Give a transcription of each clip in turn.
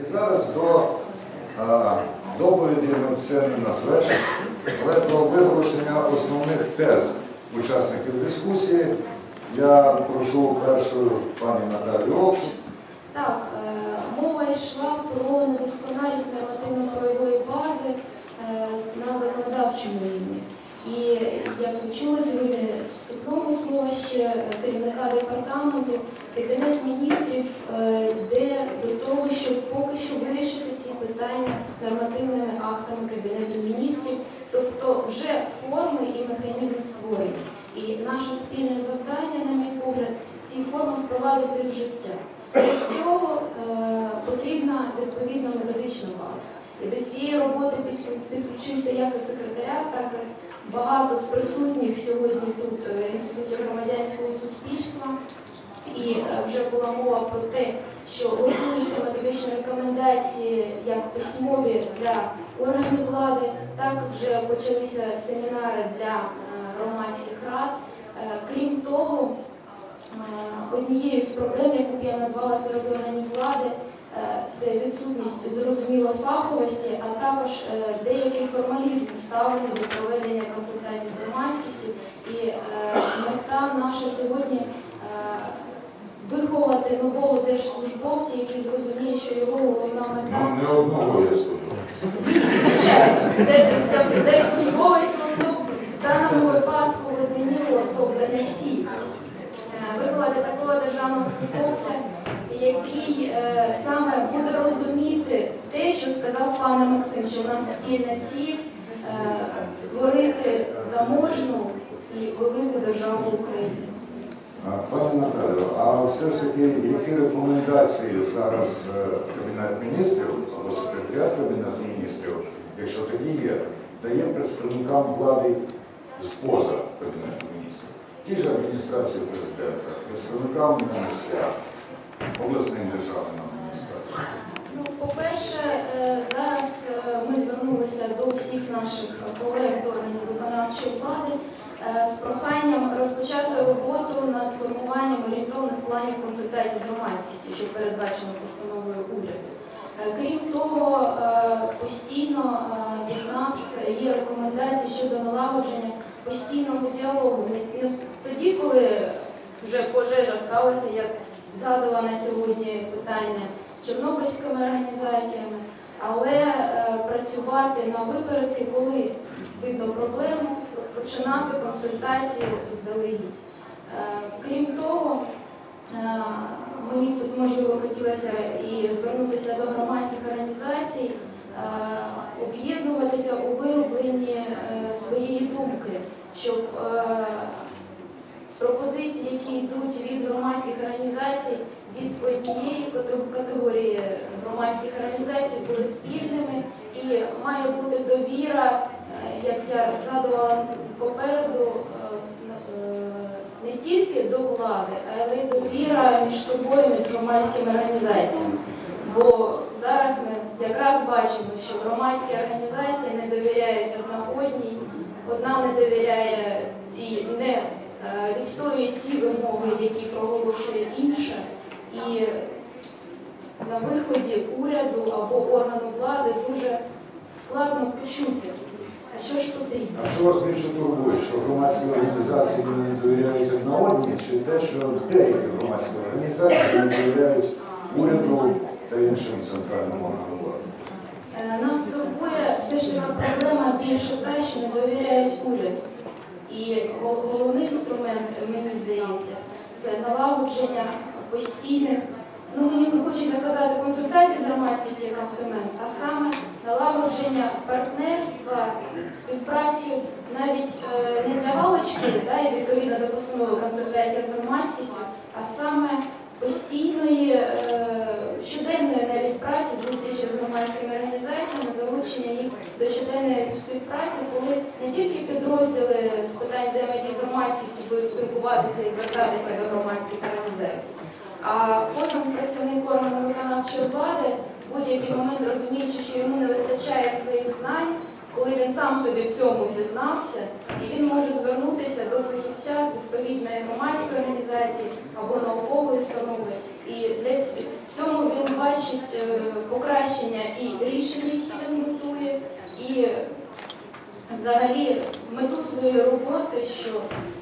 І зараз до а, доповіді ми це не назвеш, але до виголошення основних тез учасників дискусії я прошу першою пані Наталію Окшу. Так, е, мова йшла про недосконалість нормативно-правової бази е, на законодавчому рівні. І як ви чули сьогодні вступному словищі керівника департаменту, Кабінет міністрів е, йде до того, щоб поки що вирішити ці питання нормативними актами Кабінету міністрів, тобто вже форми і механізми створені. І наше спільне завдання, на мій погляд, ці форми впровадити в життя. Для цього е, потрібна відповідна методична база. І до цієї роботи підключ- підключився як і секретаріат, так і багато з присутніх сьогодні тут е, інститутів громадянського суспільства. І е, вже була мова про те, що готуються методичні рекомендації як письмові для органів влади, так вже почалися семінари для громадських рад. Крім того, Однією з проблем, яку я назвала серед органів влади, е, це відсутність зрозуміло фаховості, а також е, деякий формалізм ставлення до проведення консультацій з громадськістю. І е, мета наша сьогодні е, виховати нового держслужбовця, який зрозуміє, що його головна мета Ну, не одного я скажу. Звичайно, де, де, де службовець особ в даному випадку однієї особи, не всі. Е, такого державного службовця, який е, саме буде розуміти те, що сказав пан Максим, що в нас спільна ціль е, створити заможну і велику державу України. А, Пані Наталю, а все ж таки, які рекомендації зараз е, Кабінет міністрів або секретаріат Кабінету міністрів, якщо такі є, дає представникам влади з поза Кабінету міністрів? Ті ж адміністрації президента, представникам місцях, обласним державним адміністраціям. Ну, по-перше, е, зараз е, ми звернулися до всіх наших колег з органів виконавчої влади е, з проханням розпочати роботу над формуванням орієнтовних планів консультацій з що передбачено постановою уряду. Крім того, постійно від нас є рекомендації щодо налагодження постійного діалогу. Тоді, коли вже пожежа сталася, як згадувала на сьогодні питання з чорнобильськими організаціями, але е, працювати на випередки, коли видно проблему, починати консультації заздалегідь. Е, Крім того, е, мені тут можливо хотілося і звернутися до громадських організацій, е, об'єднуватися у виробленні е, своєї думки, щоб е, пропозиції, які йдуть від громадських організацій, від однієї категорії громадських організацій були спільними і має бути довіра, е, як я згадувала попереду, е, е, не тільки до влади, але й довіра між собою, між громадськими організаціями. Бо зараз ми якраз бачимо, що громадські організації не довіряють одна одній, одна не довіряє і не відстоює ті вимоги, які проголошує інша. І на виході уряду або органу влади дуже складно почути, а що ж потрібно. А що вас більше турбує, що громадські організації не довіряють одна одній, чи те, що деякі громадські організації не довіряють уряду та іншим центральним органам влади? Е, Нас турбує все ж таки проблема більше та, що не довіряють уряду. І головний інструмент, мені здається, це налагодження постійних, ну мені не хочеться казати консультацій з громадськістю як інструмент, а саме налагодження партнерства, співпраці навіть е, не для галочки, да, і відповідно до постанови консультації з громадськістю, а саме постійної е, щоденної навіть праці, зустрічі з громадськими організаціями, залучення їх до щоденної співпраці, коли не тільки підрозділи з питань взаємодії з громадськістю будуть спілкуватися і звертатися до громадських організацій, а кожен працівник органу виконавчої влади в будь-який момент розуміючи, що йому не вистачає своїх знань, коли він сам собі в цьому зізнався, і він може звернутися до фахівця з відповідної громадської організації або наукової установи І для ць- в цьому він бачить е, покращення і рішень, які він готує, і взагалі мету своєї роботи, що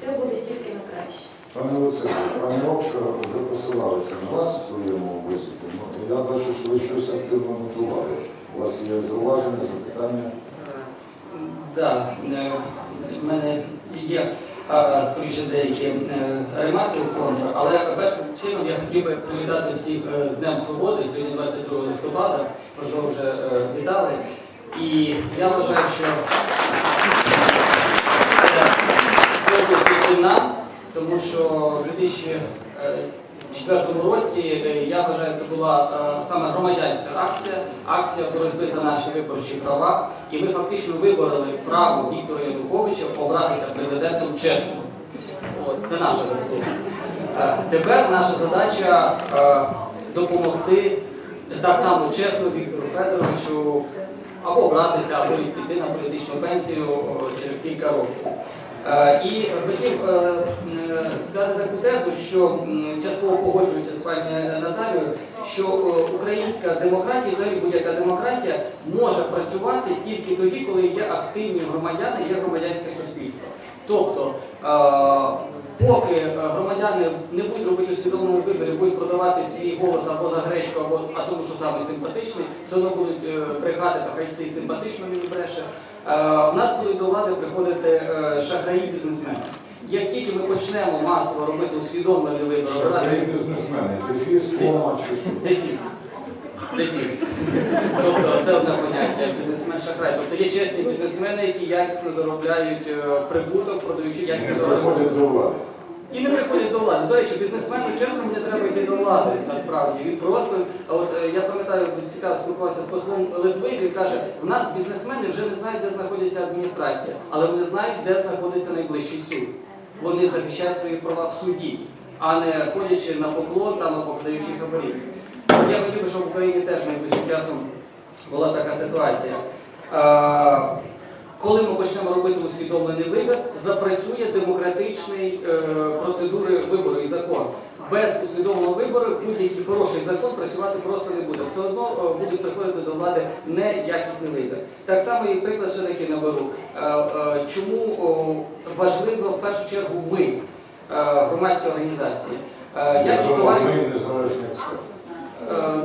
це буде тільки на краще. Пане Олександр, пане Окша вже посилалися на вас в своєму виступі. Ну, Я бачу, що ви щось активно готували. У вас є зауваження, запитання? Так, в мене є е, скоріше деякі е, ремарки контр, але першим чином я хотів би привітати всіх е, з Днем Свободи, сьогодні 22 листопада, можливо, вже е, вітали. І я вважаю, що це це нам, тому що в 2004 році е, я вважаю, це була е, саме громадянська акція, акція боротьби за наші виборчі права. І ми фактично вибороли право Віктора Януковича обратися президентом чесно. От, це наша заслуга. Е, Тепер наша задача допомогти так само чесно Віктору Федоровичу або обратися, або піти на політичну пенсію через кілька років. І хотів сказати таку тезу, що частково погоджуючи з пані Наталією, що е, українська демократія, взагалі будь-яка демократія, може працювати тільки тоді, коли є активні громадяни, є громадянське суспільство. Тобто, е, поки е, громадяни не будуть робити усвідомлених виборів, будуть продавати свій голос або за гречку, або а тому, що саме симпатичний, все одно будуть брехати, та хай цей симпатично він бреше. У нас будуть до влади приходити шахраї бізнесмени. Як тільки ми почнемо масово робити усвідомлені вибори, бізнесмени, дефіс, кома чи що? Дефіс. Дефіс. Тобто це одне поняття бізнесмен шахрай. Тобто є чесні бізнесмени, які якісно заробляють е, прибуток, продаючи Не якісні товари. приходять до влади. І не приходять до влади. До речі, бізнесмену чесно не треба йти до влади насправді. Він просто, а от е, я пам'ятаю, цікаво спілкувався з послом Литви, він каже, в нас бізнесмени вже не знають, де знаходиться адміністрація, але вони знають, де знаходиться найближчий суд. Вони захищають свої права в суді, а не ходячи на поклон там або подаючи хабарі. Я хотів би, щоб в Україні теж найближчим часом була така ситуація. Коли ми почнемо робити усвідомлений вибір, запрацює демократичний е, процедури вибору і закон. Без усвідомленого вибору будь-який хороший закон працювати просто не буде. Все одно приходити до влади неякісний вибір. Так само і приклад такий наберу. Е, е, чому важливо в першу чергу ми, е, громадські організації? Якість товарів. Незалежні експерти.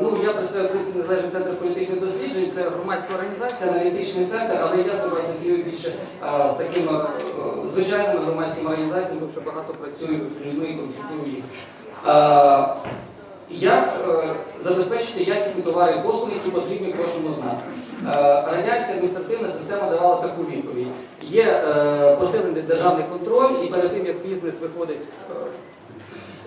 Ну, я представляю Український незалежний центр політичних досліджень, це громадська організація, аналітичний центр, але я себе асоціюю більше е, з такими звичайними громадськими організаціями, тому що багато працюю з людьми і консультую їх. Як е, забезпечити якісні товари і послуги, які потрібні кожному з нас? Е, Радянська адміністративна система давала таку відповідь. Є е, посилений державний контроль, і перед тим, як бізнес виходить е,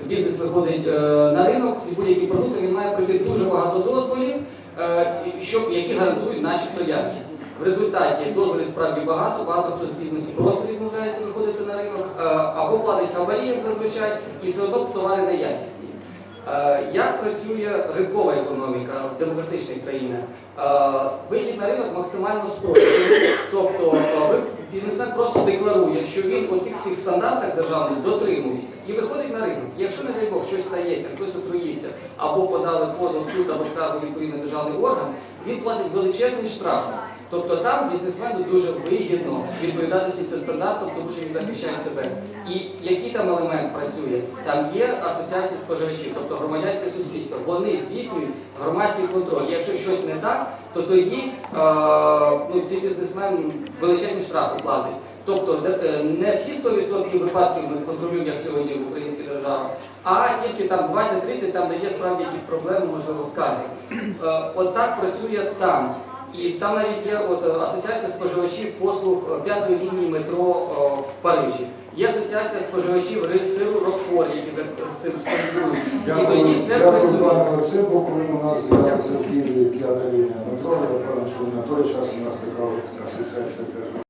бізнес виходить е, на ринок будь-які продукти, він має пройти дуже багато дозволів, е, щоб, які гарантують начебто якість. В результаті дозволів справді багато, багато хто з бізнесу просто відмовляється виходити на ринок, е, або платить хабарі, як зазвичай, і все одно товари неякісні. Е, Як працює ринкова економіка в демократичних країнах? Е, Вихід на ринок максимально спрощений. Тобто е, бізнесмен просто декларує, що він у цих всіх стандартах державних дотримується і виходить на ринок. Якщо, не дай Бог, щось стається, хтось отруївся, або подали позов суд, або скаргу відповідний державний орган, він платить величезний штраф. Тобто там бізнесмену дуже вигідно відповідати цим стандартам, тому що він захищає себе. І який там елемент працює? Там є асоціації споживачів, тобто громадянське суспільство. Вони здійснюють громадський контроль. Якщо щось не так, то тоді е, ну, цей бізнесмен величезні штрафи платить. Тобто е, не всі 100% випадків ми контролюємо, як сьогодні в українській державі, а тільки там 20-30, там де є справді якісь проблеми, можливо, скарги. Е, От працює там. І там навіть є от, е, асоціація споживачів послуг е, п'ятої лінії метро о, в Парижі. Є асоціація споживачів рейсиру Рокфор, які за з цим спілкують. І тоді це працює. пане Василько, коли у нас з'явився в Києві п'ята лінія метро, я впевнений, що на той час у нас така асоціація теж